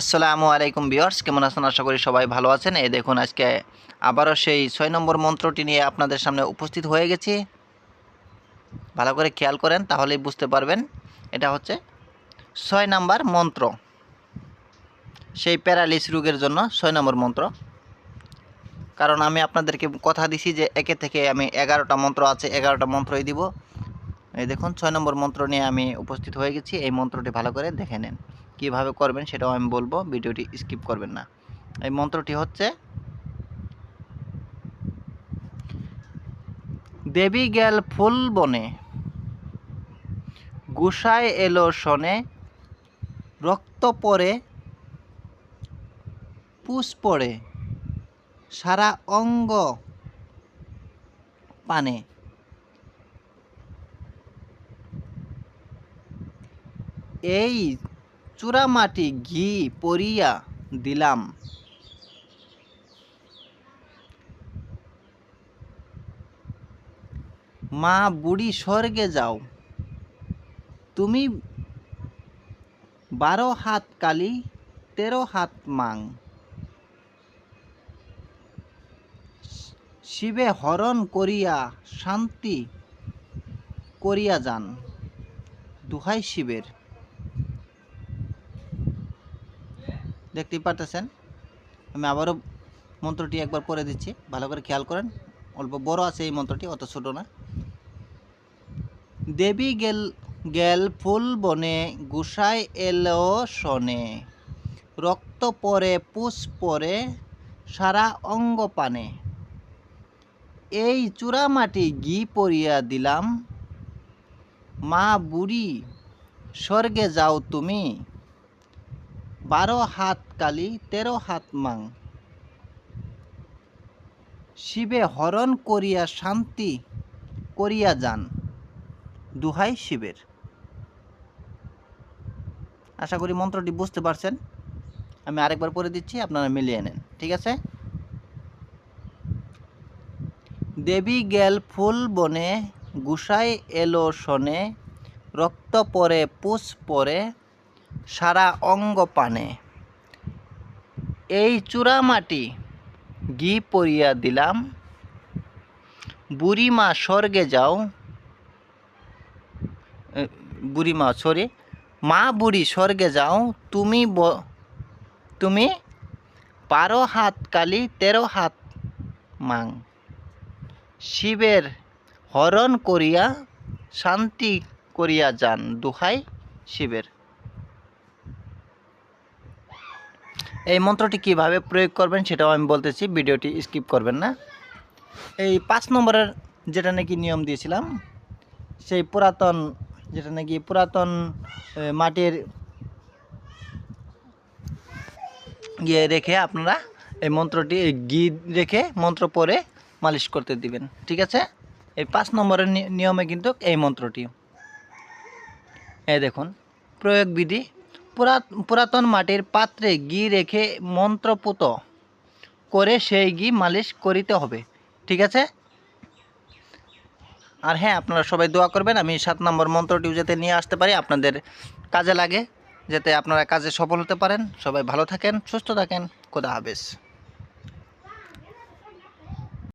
আসসালামু আলাইকুম বিয়ার্স কেমন আছেন? আশা করি সবাই ভালো আছেন। এই দেখুন, আজকে আবারও সেই ছয় নম্বর মন্ত্রটি নিয়ে আপনাদের সামনে উপস্থিত হয়ে গেছি। ভালো করে খেয়াল করেন, তাহলেই বুঝতে পারবেন। এটা হচ্ছে ছয় নম্বর মন্ত্র। সেই প্যারালিস রোগের জন্য ছয় নম্বর মন্ত্র। কারণ আমি আপনাদেরকে কথা দিছি যে একে থেকে আমি এগারোটা মন্ত্র আছে, এগারোটা মন্ত্রই দিব। এই দেখুন, ছয় নম্বর মন্ত্র নিয়ে আমি উপস্থিত হয়ে গেছি। এই মন্ত্রটি ভালো করে দেখে নেন। কীভাবে করবেন সেটাও আমি বলব, ভিডিওটি স্কিপ করবেন না। এই মন্ত্রটি হচ্ছে, দেবী গেল ফুল বনে, গুসায় এলো শনে, রক্ত পড়ে পুষ পড়ে সারা অঙ্গ পানে। এই চূড়ামাটি ঘি পরিয়া দিলাম। মা বুড়ি স্বর্গে যাও। তুমি বারো হাত কালি, তেরো হাত মাং। শিবে হরণ করিয়া শান্তি করিয়া যান। দুহাই শিবের। দেখতেই পারতেছেন। আমি আবারও মন্ত্রটি একবার পড়ে দিচ্ছি। ভালো করে খেয়াল করেন। অল্প বড় আছে এই মন্ত্রটি, অত ছোট না। দেবী গেল গেল ফুল বনে, গুসাই এলো শনে। রক্ত পরে, পুষ পরে, সারা অঙ্গ পানে। এই চূড়ামাটি ঘি পরিয়া দিলাম। মা বুড়ি, স্বর্গে যাও তুমি। বারো হাত কালি, তেরো হাত মাং। শিবে হরণ করিয়া শান্তি করিয়া যান, দুহাই শিবের। আশা করি মন্ত্রটি বুঝতে পারছেন। আমি আরেকবার পড়ে দিচ্ছি, আপনারা মিলিয়ে নেন, ঠিক আছে? দেবী গেল ফুল বনে, গুসাই এলো শনে, রক্ত পরে পুষ পরে সারা অঙ্গ পানে। এই চূড়ামাটি ঘি পরিয়া দিলাম। বুড়িমা স্বর্গে যাও। বুড়িমা সরি মা বুড়ি স্বর্গে যাও। তুমি তুমি বারো হাত কালি, তেরো হাত মাং। শিবের হরণ করিয়া, শান্তি করিয়া যান দুহাই শিবের। এই মন্ত্রটি কীভাবে প্রয়োগ করবেন সেটাও আমি বলতেছি, ভিডিওটি স্কিপ করবেন না। এই পাঁচ নম্বরের যেটা নাকি নিয়ম দিয়েছিলাম, সেই পুরাতন, যেটা নাকি পুরাতন মাটির ইয়ে রেখে আপনারা এই মন্ত্রটি ঘি রেখে মন্ত্র পরে মালিশ করতে দিবেন, ঠিক আছে? এই পাঁচ নম্বরের নিয়মে কিন্তু এই মন্ত্রটি। এই দেখুন, প্রয়োগ বিধি পুরাতন মাটির পাত্রে ঘি রেখে মন্ত্রপুত করে সেই ঘি মালিশ করিতে হবে। ঠিক আছে? আর হ্যাঁ আপনারা সবাই দোয়া করবেন, আমি সাত নম্বর মন্ত্রটিও যাতে নিয়ে আসতে পারি, আপনাদের কাজে লাগে, যাতে আপনারা কাজে সফল হতে পারেন। সবাই ভালো থাকেন, সুস্থ থাকেন, খোদা হাফেজ।